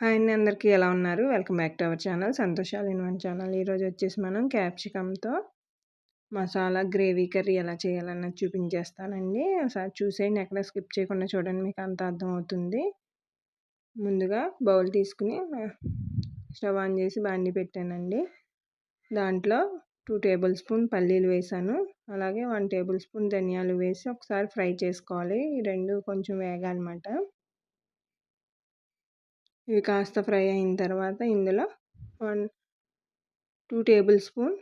Hi అండి అందరికీ ఎలా ఉన్నారు? Welcome back to our channel. సంతోషాలు ఇన్ వన్ ఛానల్. ఈరోజు వచ్చేసి మనం క్యాప్సికమ్తో మసాలా గ్రేవీ కర్రీ ఎలా చేయాలన్నది చూపించేస్తానండి. ఒకసారి చూసేయండి ఎక్కడ స్కిప్ చేయకుండా చూడండి మీకు అంత అర్థమవుతుంది ముందుగా బౌల్ తీసుకుని స్టవ్ ఆన్ చేసి బాండి పెట్టానండి. దాంట్లో టూ టేబుల్ స్పూన్ పల్లీలు వేసాను. అలాగే వన్ టేబుల్ స్పూన్ ధనియాలు వేసి ఒకసారి ఫ్రై చేసుకోవాలి. ఈ రెండు కొంచెం వేగాలన్నమాట. ఇవి కాస్త ఫ్రై అయిన తర్వాత ఇందులో వన్ టూ టేబుల్ స్పూన్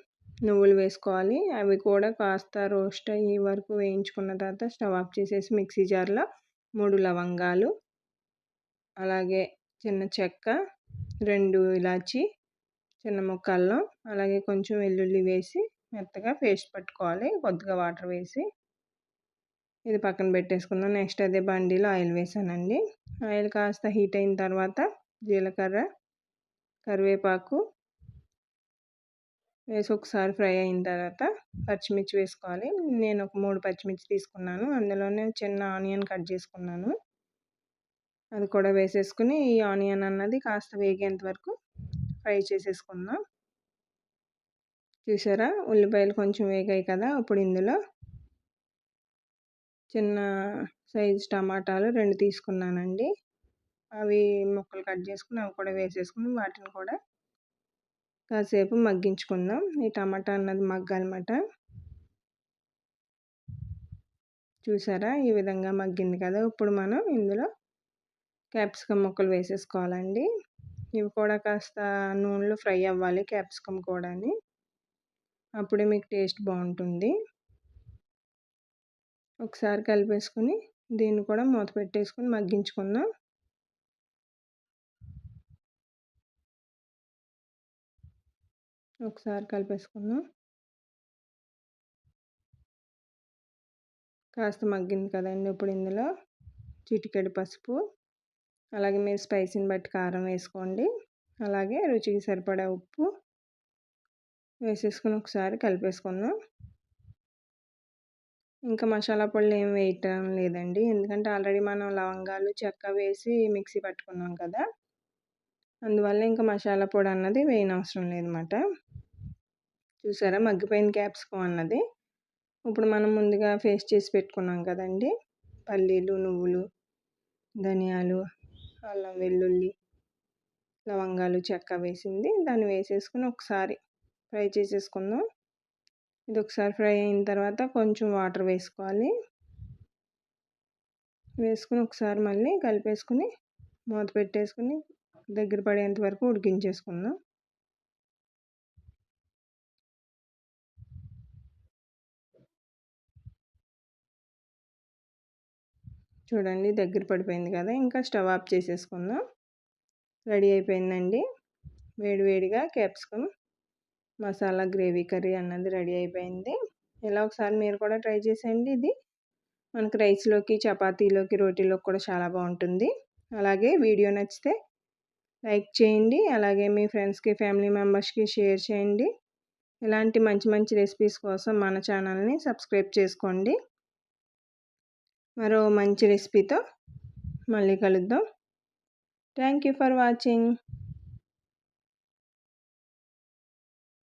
నువ్వులు వేసుకోవాలి. అవి కూడా కాస్త రోస్ట్ అయ్యే వరకు వేయించుకున్న తర్వాత స్టవ్ ఆఫ్ చేసేసి మిక్సీ జార్లో మూడు లవంగాలు అలాగే చిన్న చెక్క రెండు ఇలాచి చిన్న ముక్కల్లో అలాగే కొంచెం వెల్లుల్లి వేసి మెత్తగా పేస్ట్ పట్టుకోవాలి. కొద్దిగా వాటర్ వేసి ఇది పక్కన పెట్టేసుకుందాం. నెక్స్ట్ అదే బండిలో ఆయిల్ వేసానండి. ఆయిల్ కాస్త హీట్ అయిన తర్వాత జీలకర్ర కరివేపాకు వేసి ఒకసారి ఫ్రై అయిన తర్వాత పచ్చిమిర్చి వేసుకోవాలి. నేను ఒక మూడు పచ్చిమిర్చి తీసుకున్నాను. అందులోనే చిన్న ఆనియన్ కట్ చేసుకున్నాను. అది కూడా వేసేసుకుని ఈ ఆనియన్ అన్నది కాస్త వేగేంత వరకు ఫ్రై చేసేసుకుందాం. చూసారా? ఉల్లిపాయలు కొంచెం వేగాయి కదా! ఇప్పుడు ఇందులో చిన్న సైజ్ టమాటాలు రెండు తీసుకున్నానండి. అవి ముక్కలు కట్ చేసుకుని అవి కూడా వేసేసుకుని వాటిని కూడా కాసేపు మగ్గించుకుందాం. ఈ టమాటా అన్నది మగ్గాలన్నమాట. చూసారా? ఈ విధంగా మగ్గింది కదా! ఇప్పుడు మనం ఇందులో క్యాప్సికమ్ ముక్కలు వేసేసుకోవాలండి. ఇవి కూడా కాస్త నూనెలో ఫ్రై అవ్వాలి క్యాప్సికమ్ కూడా అప్పుడే మీకు టేస్ట్ బాగుంటుంది. ఒకసారి కలిపేసుకుని దీన్ని కూడా మూత పెట్టేసుకుని మగ్గించుకుందాం. ఒకసారి కలిపేసుకుందాం. కాస్త మగ్గింది కదండి ఇప్పుడు ఇందులో చిటికెడు పసుపు అలాగే మీరు స్పైసీని బట్టి కారం వేసుకోండి. అలాగే రుచికి సరిపడా ఉప్పు వేసేసుకుని ఒకసారి కలిపేసుకుందాం. ఇంకా మసాలా పొడులు ఏం వేయటం లేదండి. ఎందుకంటే ఆల్రెడీ మనం లవంగాలు చెక్క వేసి మిక్సీ పట్టుకున్నాం కదా! అందువల్ల ఇంకా మసాలా పొడి అన్నది వేయనవసరం లేదన్నమాట. చూసారా? మగ్గిపోయిన క్యాప్సికం అన్నది. ఇప్పుడు మనం ముందుగా పేస్ట్ చేసి పెట్టుకున్నాం కదండి! పల్లీలు నువ్వులు ధనియాలు అల్లం వెల్లుల్లి లవంగాలు చెక్క వేసింది. దాన్ని వేసేసుకుని ఒకసారి ఫ్రై చేసేసుకుందాం. ఇది ఒకసారి ఫ్రై అయిన తర్వాత కొంచెం వాటర్ వేసుకోవాలి. వేసుకుని ఒకసారి మళ్ళీ కలిపేసుకుని మూత పెట్టేసుకుని దగ్గర పడేంత వరకు ఉడికించేసుకుందాం. చూడండి దగ్గర పడిపోయింది కదా ఇంకా స్టవ్ ఆఫ్ చేసేసుకుందాం. రెడీ అయిపోయిందండి. వేడివేడిగా క్యాప్సికమ్ మసాలా గ్రేవీ కర్రీ అన్నది రెడీ అయిపోయింది. ఇలా ఒకసారి మీరు కూడా ట్రై చేసేయండి ఇది. మనకు రైస్లోకి చపాతీలోకి రోటీలోకి కూడా చాలా బాగుంటుంది. అలాగే వీడియో నచ్చితే లైక్ చేయండి. అలాగే మీ ఫ్రెండ్స్కి ఫ్యామిలీ మెంబర్స్కి షేర్ చేయండి. ఇలాంటి మంచి మంచి రెసిపీస్ కోసం మన ఛానల్ని సబ్స్క్రైబ్ చేసుకోండి. మరో మంచి రెసిపీతో మళ్ళీ కలుద్దాం. Thank you for watching.